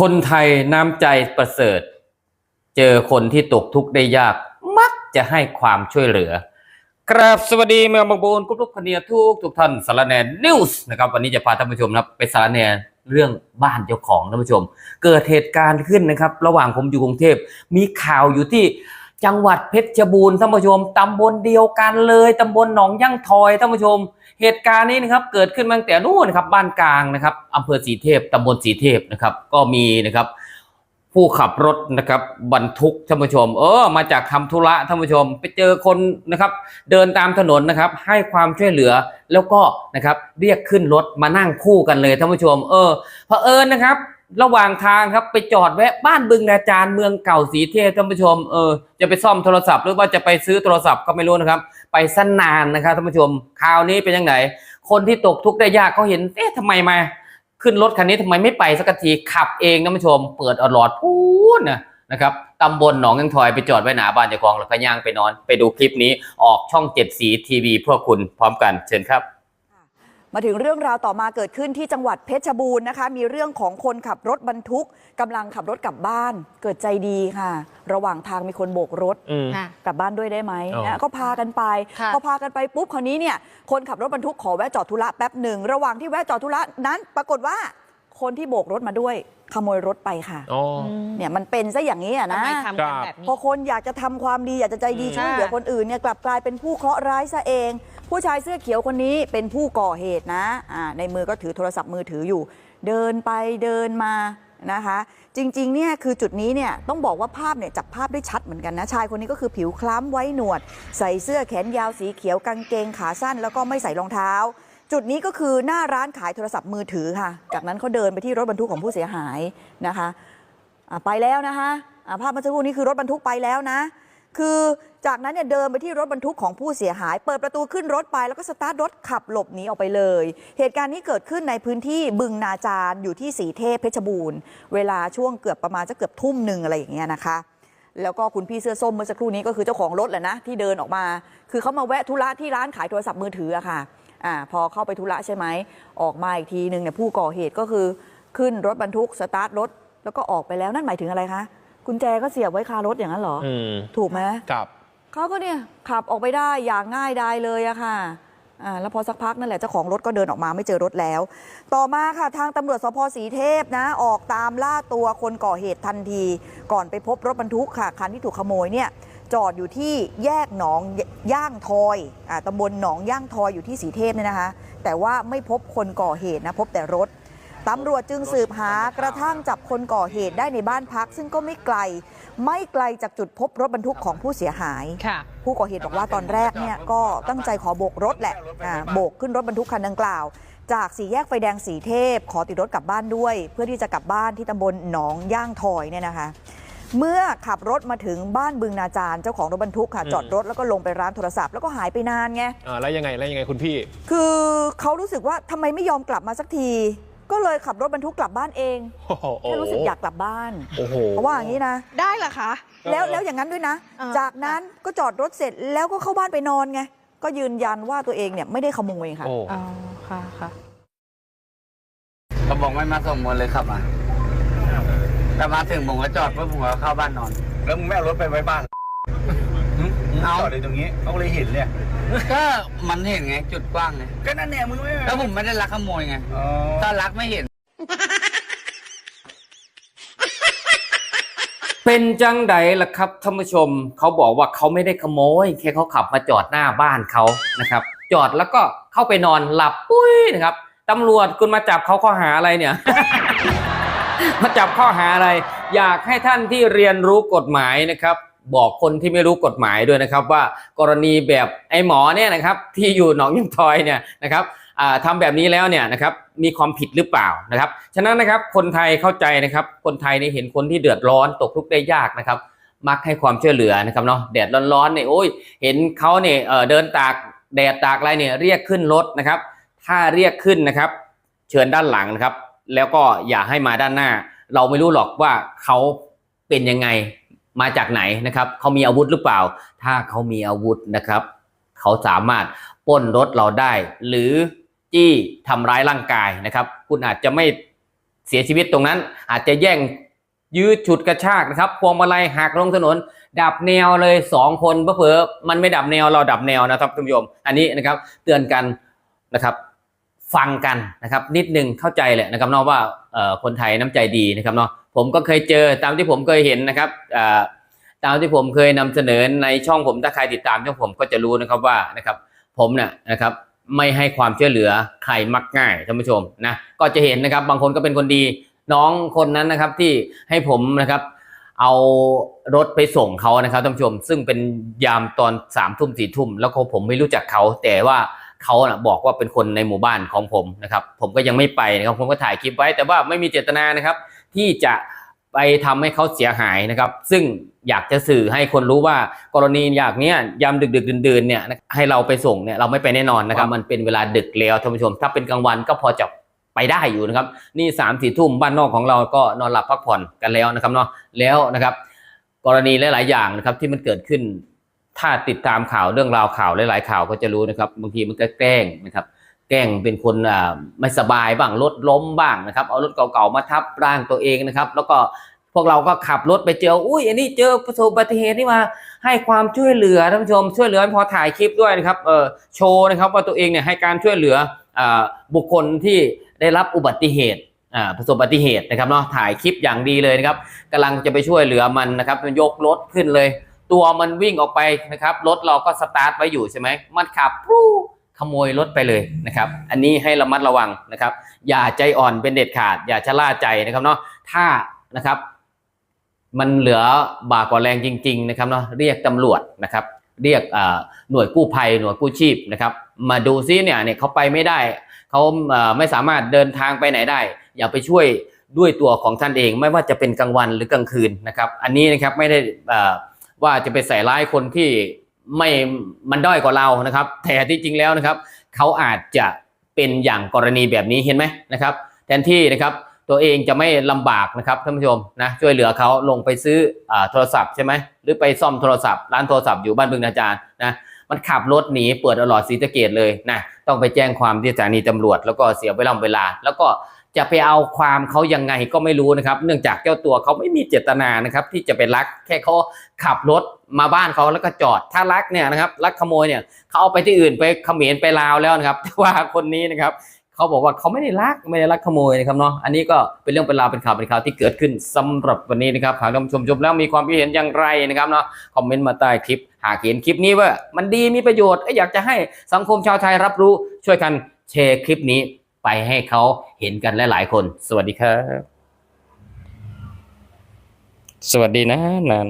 คนไทยน้ำใจประเสริฐ เจอคนที่ตกทุกข์ได้ยาก มักจะให้ความช่วยเหลือครับสวัสดีเมืองบางบูนกุ๊กคเนียทุกทุกท่านสารแนนิวส์นะครับวันนี้จะพาท่านผู้ชมนะครับไปสารแนเรื่องบ้านเจ้าของท่านผู้ชม เกิดเหตุการณ์ขึ้นนะครับ ระหว่างผมอยู่กรุงเทพมีข่าวอยู่ที่ จังหวัดเพชรบูรณ์ท่านผู้ชมตำบลเดียวกันเลยตำบลหนองย่างทอยท่านผู้ชม เหตุการณ์นี้นะครับเกิดขึ้นมาตั้งแต่นู่นครับบ้านกลางนะครับอำเภอสีเทพตำบลสีเทพนะครับ ก็มีนะครับ ผู้ขับรถนะครับบรรทุกท่านผู้ชม เออมาจากทำธุระท่านผู้ชม ไปเจอคนนะครับ เดินตามถนนนะครับ ให้ความช่วยเหลือแล้วก็นะครับเรียกขึ้นรถมานั่งคู่กันเลยท่านผู้ชม เออเผอิญนะครับ ระหว่างทางครับไปจอดแวะบ้านบึงนาจารย์เมืองเก่าสีเทพท่านผู้ชมเออจะไปซ่อมโทรศัพท์หรือว่าจะไปซื้อโทรศัพท์ก็ไม่รู้นะครับ ไปสั้นนานนะครับท่านผู้ชมคราวนี้เป็นยังไงคนที่ตกทุกข์ได้ยากเขาเห็นเอ๊ะทำไมมา ขึ้นรถคันนี้ทำไมไม่ไปสักทีขับเองนะผู้ชม เปิดอลอดพูนนะนะครับตำบลหนองยังทอยไปจอดไว้หนาบ้านเจ้าของแล้วก็ย่างไปนอน ไปดูคลิปนี้ออกช่องเจ็ดสีทีวีเพื่อคุณพร้อมกันเชิญครับ มาถึงเรื่องราวต่อมาเกิดขึ้นที่จังหวัดเพชรบูรณ์นะคะ มีเรื่องของคนขับรถบรรทุกกำลังขับรถกลับบ้าน เกิดใจดีค่ะ ระหว่างทางมีคนโบกรถอืมค่ะกลับบ้านด้วยได้ไหมอ๋อนะก็พากันไปค่ะพอพากันไปปุ๊บคราวนี้เนี่ยคนขับรถบรรทุกขอแวะจอดธุระแป๊บหนึ่งระหว่างที่แวะจอดธุระนั้น ปรากฏว่าคนที่โบกรถมาด้วยขโมยรถไปค่ะอ๋อเนี่ยมันเป็นซะอย่างนี้อะทำนะไมทำกันแบบพนี้อคนอยากจะทำความดีอยากจะใจดีอืมช่วยเหลือค่ะคนอื่นเนี่ยกลับกลายเป็นผู้เคราะห์ร้ายซะเอง ผู้ชายเสื้อเขียวคนนี้เป็นผู้ก่อเหตุนะในมือก็ถือโทรศัพท์มือถืออยู่ เดินไปเดินมานะคะ จริงๆเนี่ยคือจุดนี้เนี่ยต้องบอกว่าภาพเนี่ยจับภาพได้ชัดเหมือนกันนะชายคนนี้ก็คือผิวคล้ำไว้หนวด ใส่เสื้อแขนยาวสีเขียวกางเกงขาสั้น แล้วก็ไม่ใส่รองเท้า จุดนี้ก็คือหน้าร้านขายโทรศัพท์มือถือค่ะ จากนั้นเขาเดินไปที่รถบรรทุกของผู้เสียหายนะคะะไปแล้วนะคะะภาพเมื่อสักครู่นี้คือรถบรรทุกไปแล้วนะ คือจากนั้นเนี่ยเดินไปที่รถบรรทุกของผู้เสียหาย เปิดประตูขึ้นรถไปแล้วก็สตาร์ทรถขับหลบหนีออกไปเลย เหตุการณ์นี้เกิดขึ้นในพื้นที่บึงนาจารอยู่ที่สีเทพเพชรบูรณ์ เวลาช่วงเกือบประมาณจะเกือบทุ่มหนึ่งอะไรอย่างเงี้ยนะคะ แล้วก็คุณพี่เสื้อส้มเมื่อสักครู่นี้ก็คือเจ้าของรถแหละนะที่เดินออกมา คือเขามาแวะธุระที่ร้านขายโทรศัพท์มือถืออะค่ะอ่าพอเข้าไปธุระใช่ไหมออกมาอีกทีหนึ่งเนี่ยผู้ก่อเหตุก็คือขึ้นรถบรรทุกสตาร์ทรถแล้วก็ออกไปแล้วนั่นหมายถึงอะไรคะ กุญแจก็เสียบไว้คารถอย่างนั้นเหรอ อืมถูกไหมครับ เขาก็เนี่ยขับออกไปได้อย่างง่ายดายเลยอะค่ะอ่าแล้วพอสักพักนั่นแหละเจ้าของรถก็เดินออกมาไม่เจอรถแล้ว ต่อมาค่ะทางตำรวจสพสีเทพนะ ออกตามล่าตัวคนก่อเหตุทันที ก่อนไปพบรถบรรทุกค่ะคันที่ถูกขโมยเนี่ยจอดอยู่ที่แยกหนองย่างทอยอ่าตำบลหนองย่างทอยอยู่ที่สีเทพเนี่ยนะคะ แต่ว่าไม่พบคนก่อเหตุนะพบแต่รถ ตำรวจจึงสืบหากระทั่งจับคนก่อเหตุได้ในบ้านพัก ซึ่งก็ไม่ไกล ไม่ไกลจากจุดพบรถบรรทุกของผู้เสียหายค่ะผู้ก่อเหตุบอกว่าตอนแรกเนี่ยก็ตั้งใจขอโบกรถแหละอ่าโบกขึ้นรถบรรทุกคันดังกล่าว จากสี่แยกไฟแดงสีเทพ ขอติดรถกลับบ้านด้วย เพื่อที่จะกลับบ้านที่ตำบลหนองย่างทอยเนี่ยนะคะเมื่อขับรถมาถึงบ้านบึงนาจารเจ้าของรถบรรทุกค่ะอืมจอดรถแล้วก็ลงไปร้านโทรศัพท์แล้วก็หายไปนานไงอ่าแล้วยังไงแล้วยังไงคุณพี่ คือเขารู้สึกว่าทำไมไม่ยอมกลับมาสักที ก็เลยขับรถบรรทุกกลับบ้านเองโอ้โหแค่รู้สึกอยากกลับบ้านโอ้โหเพราะว่าอย่างนี้นะ ได้เหรอคะ แล้วแล้วอย่างนั้นด้วยนะอ่าจากนั้นก็จอดรถเสร็จแล้วก็เข้าบ้านไปนอนไง ก็ยืนยันว่าตัวเองเนี่ยไม่ได้ขโมยค่ะโอ้อ๋อค่ะค่ะเขาบอกไม่มาส่งมนเลยขับมาแต่มาถึงผมก็จอดเพื่อผมก็เข้าบ้านนอน แล้วมึงไม่เอารถไปไว้บ้านเอาเอาจอดอยู่ตรงนี้เขาเลยเห็นเนี่ย ก็มันเห็นไง จุดกว้างไงก็นั่นเนี่ยมึงไม่แล้วผมไม่ได้ลักขโมยไงอ๋อถ้าลักไม่เห็น เป็นจังใดล่ะครับท่านผู้ชมเขาบอกว่าเขาไม่ได้ขโมย แค่เขาขับมาจอดหน้าบ้านเขานะครับ จอดแล้วก็เข้าไปนอนหลับปุ้ยนะครับตำรวจคุณมาจับเขาข้อหาอะไรเนี่ย มาจับข้อหาอะไร อยากให้ท่านที่เรียนรู้กฎหมายนะครับ บอกคนที่ไม่รู้กฎหมายด้วยนะครับ ว่ากรณีแบบไอ้หมอเนี่ยนะครับที่อยู่หนองยังทอยเนี่ยนะครับอ่าทำแบบนี้แล้วเนี่ยนะครับมีความผิดหรือเปล่านะครับ ฉะนั้นนะครับคนไทยเข้าใจนะครับ คนไทยเนี่ยเห็นคนที่เดือดร้อนตกทุกข์ได้ยากนะครับ มักให้ความช่วยเหลือนะครับเนาะแดดร้อนๆเนี่ยโอ้ยเห็นเขาเนี่ยเดินตากแดดตากอะไรเนี่ยเรียกขึ้นรถนะครับ ถ้าเรียกขึ้นนะครับ เชิญด้านหลังนะครับ แล้วก็อย่าให้มาด้านหน้า เราไม่รู้หรอกว่าเขาเป็นยังไง มาจากไหนนะครับเขามีอาวุธหรือเปล่า ถ้าเขามีอาวุธนะครับเขาสามารถป้นรถเราได้ หรือจี้ทำร้ายร่างกายนะครับ คุณอาจจะไม่เสียชีวิตตรงนั้น อาจจะแย่งยื้อฉุดกระชากนะครับพวงมาลัยหักลงถนน ดับแนวเลยสองคนเผลอมันไม่ดับแนวเราดับแนวนะครับท่านผู้ชม อันนี้นะครับเตือนกันนะครับ ฟังกันนะครับนิดนึงเข้าใจแหละนะครับเนาะว่าคนไทยน้ำใจดีนะครับเนาะผมก็เคยเจอตามที่ผมเคยเห็นนะครับตามที่ผมเคยนำเสนอในช่องผมถ้าใครติดตามช่องผมก็จะรู้นะครับว่านะครับผมเนี่ยนะครับไม่ให้ความช่วยเหลือใครมักง่ายท่านผู้ชมนะก็จะเห็นนะครับบางคนก็เป็นคนดีน้องคนนั้นนะครับที่ให้ผมนะครับเอารถไปส่งเขานะครับท่านผู้ชม ซึ่งเป็นยามตอนสามทุ่มสี่ทุ่มแล้วผมไม่รู้จักเขาแต่ว่า เขานะบอกว่าเป็นคนในหมู่บ้านของผมนะครับ ผมก็ยังไม่ไปนะครับผมก็ถ่ายคลิปไว้ แต่ว่าไม่มีเจตนานะครับ ที่จะไปทำให้เขาเสียหายนะครับ ซึ่งอยากจะสื่อให้คนรู้ว่ากรณีอย่างเนี้ยยามดึกดึกๆดื่นๆเนี่ยให้เราไปส่งเนี่ยเราไม่ไปแน่นอนนะครับ มันเป็นเวลาดึกแล้วท่านผู้ชม ถ้าเป็นกลางวันก็พอจะไปได้อยู่นะครับ นี่สามสี่ทุ่มบ้านนอกของเราก็นอนหลับพักผ่อนกันแล้วนะครับเนาะแล้วนะครับ กรณีหลาย ๆ อย่างนะครับที่มันเกิดขึ้น ถ้าติดตามข่าวเรื่องราวข่าวหลาย ๆ ข่าวก็จะรู้นะครับ บางทีมันก็แกล้งนะครับ แกล้งเป็นคนไม่สบายบ้างรถล้มบ้างนะครับ เอารถเก่าๆมาทับร่างตัวเองนะครับ แล้วก็พวกเราก็ขับรถไปเจอ อุ้ยอันนี้เจอประสบอุบัติเหตุนี่มาให้ความช่วยเหลือท่านผู้ชมช่วยเหลือพอถ่ายคลิปด้วยนะครับเออโชว์นะครับว่าตัวเองเนี่ยให้การช่วยเหลืออบุคคลที่ได้รับอุบัติเหตุอ่าประสบอุบัติเหตุนะครับเนาะถ่ายคลิปอย่างดีเลยนะครับกำลังจะไปช่วยเหลือมันนะครับมันยกรถขึ้นเลย ตัวมันวิ่งออกไปนะครับรถเราก็สตาร์ทไว้อยู่ใช่ไหมมันขับปู้ขโมยรถไปเลยนะครับ อันนี้ให้ระมัดระวังนะครับ อย่าใจอ่อนเป็นเด็ดขาด อย่าชะล่าใจนะครับเนาะถ้านะครับ มันเหลือบากว่าแรงจริง ๆ นะครับเนาะเรียกตำรวจนะครับ เรียกหน่วยกู้ภัยหน่วยกู้ชีพนะครับ มาดูซิเนี่ยเนี่ยเขาไปไม่ได้เขาไม่สามารถเดินทางไปไหนได้ อย่าไปช่วยด้วยตัวของท่านเอง ไม่ว่าจะเป็นกลางวันหรือกลางคืนนะครับ อันนี้นะครับไม่ได้ ว่าจะไปใส่ร้ายคนที่ไม่มันด้อยกว่าเรานะครับ แต่ที่จริงแล้วนะครับ เขาอาจจะเป็นอย่างกรณีแบบนี้เห็นไหมนะครับ แทนที่นะครับตัวเองจะไม่ลำบากนะครับท่านผู้ชมนะช่วยเหลือเขาลงไปซื้ออโทรศัพท์ใช่ไหมหรือไปซ่อมโทรศัพท์ร้านโทรศัพท์อยู่บ้านบึงนาจารย์นะมันขับรถหนีเปิดตลอดสีสะเกตเลยนะต้องไปแจ้งความที่สถานีตำรวจ แล้วก็เสียเวลาเวลา แล้วก็ จะไปเอาความเขายังไงก็ไม่รู้นะครับ เนื่องจากเจ้าตัวเขาไม่มีเจตนานะครับ ที่จะไปลักแค่เขาขับรถมาบ้านเขาแล้วก็จอดถ้าลักเนี่ยนะครับลักขโมยเนี่ยเขาเอาไปที่อื่นไปเขมรไปลาวแล้วนะครับ แต่ว่าคนนี้นะครับเขาบอกว่าเขาไม่ได้ลักไม่ได้ลักขโมยนะครับเนาะอันนี้ก็เป็นเรื่องเป็นราวเป็นข่าวเป็นข่าวที่เกิดขึ้นสำหรับวันนี้นะครับหากท่านผู้ชมชมแล้วมีความคิดเห็นอย่างไรนะครับเนาะคอมเมนต์มาใต้คลิป หากเห็นคลิปนี้ว่ามันดีมีประโยชน์อยากจะให้สังคมชาวไทยรับรู้ช่วยกันแชร์คลิปนี้ ไปให้เขาเห็นกันหลายๆคน สวัสดีครับ สวัสดีนะนาน